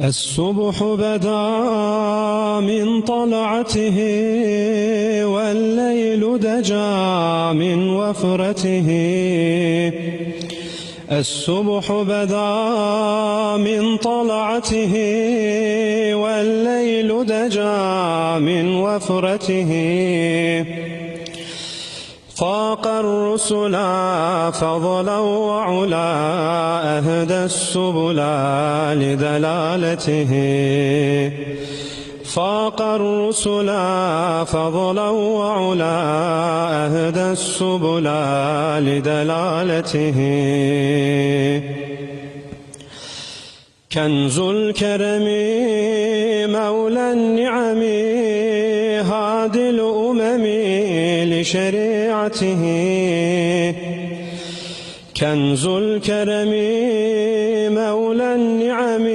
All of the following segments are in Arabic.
الصبح بدا من طلعته والليل دجا من وفرته. الصبح بدا من طلعته والليل دجا من وفرته. فاق الرسل فضلا وعلا أهدى السبل لدلالته. فاق الرسل فضلا وعلا أهدى السبل لدلالته. كنز الكرم مولى النعم هادي الأمم. لشريعته كنز الكرم مولى النعم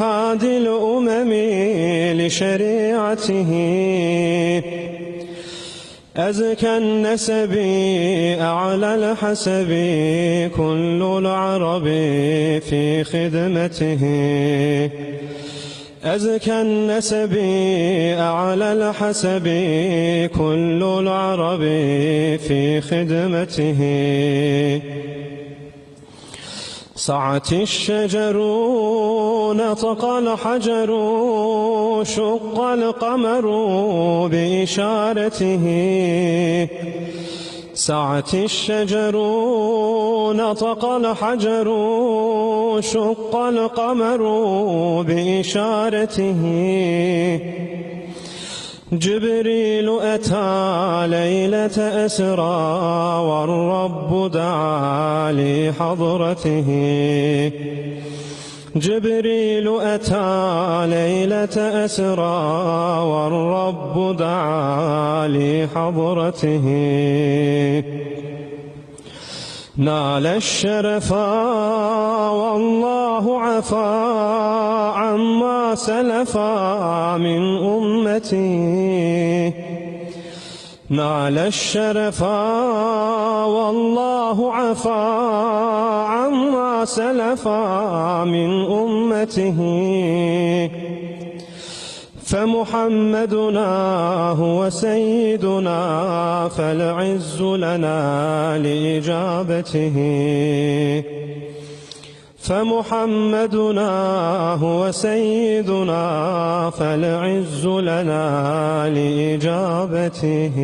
هادي الأمم لشريعته. أزكى النسب أعلى الحسب كل العرب في خدمته. أزكى النسب أعلى الحسب كل العرب في خدمته. صعت الشجر نطق الحجر شق القمر بإشارته. سعت الشجر نطق الحجر شق القمر بإشارته. جبريل أتى ليلة أسرى والرب دعا لحضرته. جبريل أتى ليلة أسرى والرب دعا لحضرته. نال الشرف والله عفا عما سلفا من أمتي. نال الشرف والله عفا عما سلفا من أمته. فمحمدنا هو سيدنا فالعز لنا لإجابته. فمحمدنا هو سيدنا فالعز لنا لإجابته.